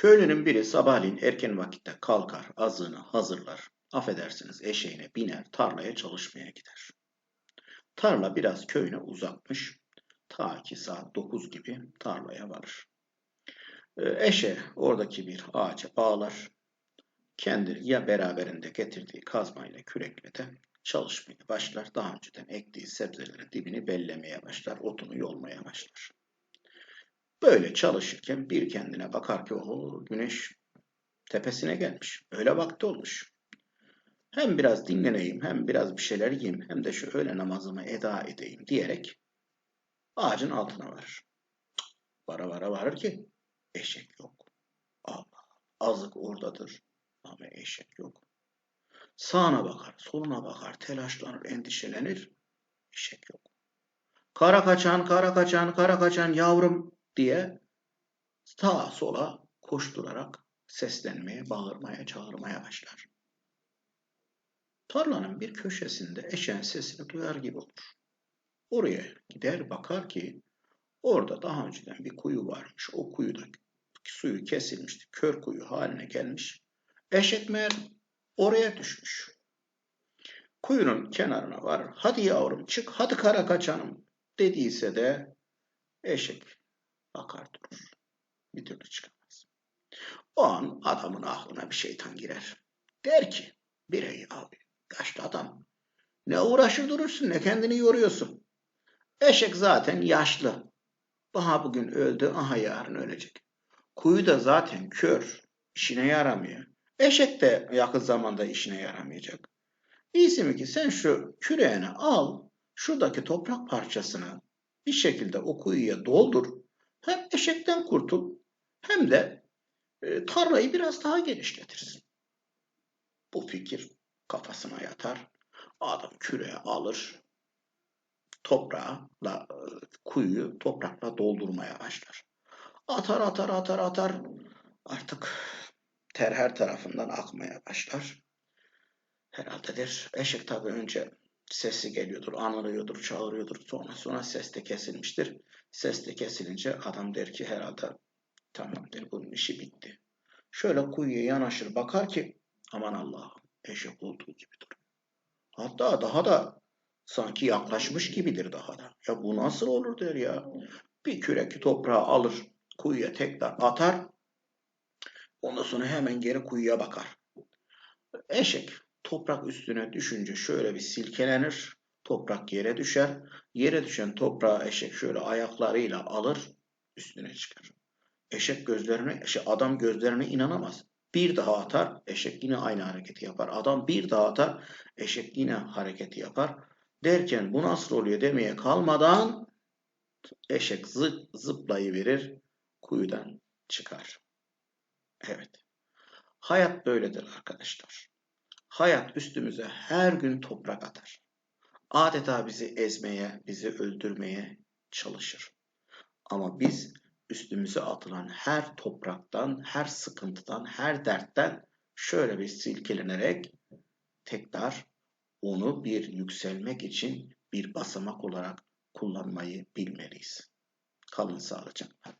Köylünün biri sabahleyin erken vakitte kalkar, azığını hazırlar. Affedersiniz eşeğine biner, tarlaya çalışmaya gider. Tarla biraz köyüne uzakmış. Ta ki saat 9 gibi tarlaya varır. Ee, Eşe oradaki bir ağaca bağlar. Kendi ya beraberinde getirdiği kazmayla kürekle de çalışmaya başlar. Daha önceden ektiği sebzelerin dibini bellemeye başlar. Otunu yolmaya başlar. Böyle çalışırken bir kendine bakar ki o güneş tepesine gelmiş. Öyle vakti olmuş. Hem biraz dinleneyim, hem biraz bir şeyler yiyeyim, hem de şu öğle namazımı eda edeyim diyerek ağacın altına varır. Vara vara varır ki eşek yok. Allah, azık oradadır ama eşek yok. Sağına bakar, soluna bakar, telaşlanır, endişelenir. Eşek yok. Kara kaçan, kara kaçan, kara kaçan yavrum diye sağa sola koşturarak seslenmeye, bağırmaya, çağırmaya başlar. Tarlanın bir köşesinde eşeğin sesini duyar gibi olur. Oraya gider bakar ki orada daha önceden bir kuyu varmış. O kuyuda suyu kesilmişti. Kör kuyu haline gelmiş. Eşek meğer oraya düşmüş. Kuyunun kenarına var. Hadi yavrum çık, hadi kara kaçanım dediyse de eşek bakar durur. Bir türlü çıkamaz. O an adamın aklına bir şeytan girer. Der ki, birey abi, yaşlı adam. Ne uğraşır durursun, ne kendini yoruyorsun. Eşek zaten yaşlı. Daha bugün öldü, aha yarın ölecek. Kuyu da zaten kör, işine yaramıyor. Eşek de yakın zamanda işine yaramayacak. İyisi mi ki sen şu küreğini al, şuradaki toprak parçasını bir şekilde o kuyuya doldur. Hem eşekten kurtul hem de e, tarlayı biraz daha genişletirsin. Bu fikir kafasına yatar. Adam küreği alır, toprağla e, kuyuyu toprakla doldurmaya başlar. Atar atar atar atar. Artık ter her tarafından akmaya başlar. Herhaldedir. Eşek tabii önce sesi geliyordur, anılıyordur, çağırıyordur. Sonra sonra ses de kesilmiştir. Ses de kesilince adam der ki herhalde tamam der bunun işi bitti. Şöyle kuyuya yanaşır bakar ki aman Allah'ım eşek olduğu gibi duruyor. Hatta daha da sanki yaklaşmış gibidir daha da. Ya bu nasıl olur der ya. Bir kürek toprağı alır, kuyuya tekrar atar. Ondan sonra hemen geri kuyuya bakar. Eşek toprak üstüne düşünce şöyle bir silkelenir. Toprak yere düşer. Yere düşen toprağı eşek şöyle ayaklarıyla alır, üstüne çıkar. Eşek gözlerine, şey, adam gözlerine inanamaz. Bir daha atar, eşek yine aynı hareketi yapar. Adam bir daha atar, eşek yine hareketi yapar. Derken bu nasıl oluyor demeye kalmadan eşek zıp, zıplayıverir, kuyudan çıkar. Evet. Hayat böyledir arkadaşlar. Hayat üstümüze her gün toprak atar. Adeta bizi ezmeye, bizi öldürmeye çalışır. Ama biz üstümüze atılan her topraktan, her sıkıntıdan, her dertten şöyle bir silkelenerek tekrar onu bir yükselmek için bir basamak olarak kullanmayı bilmeliyiz. Kalın sağlıcakla.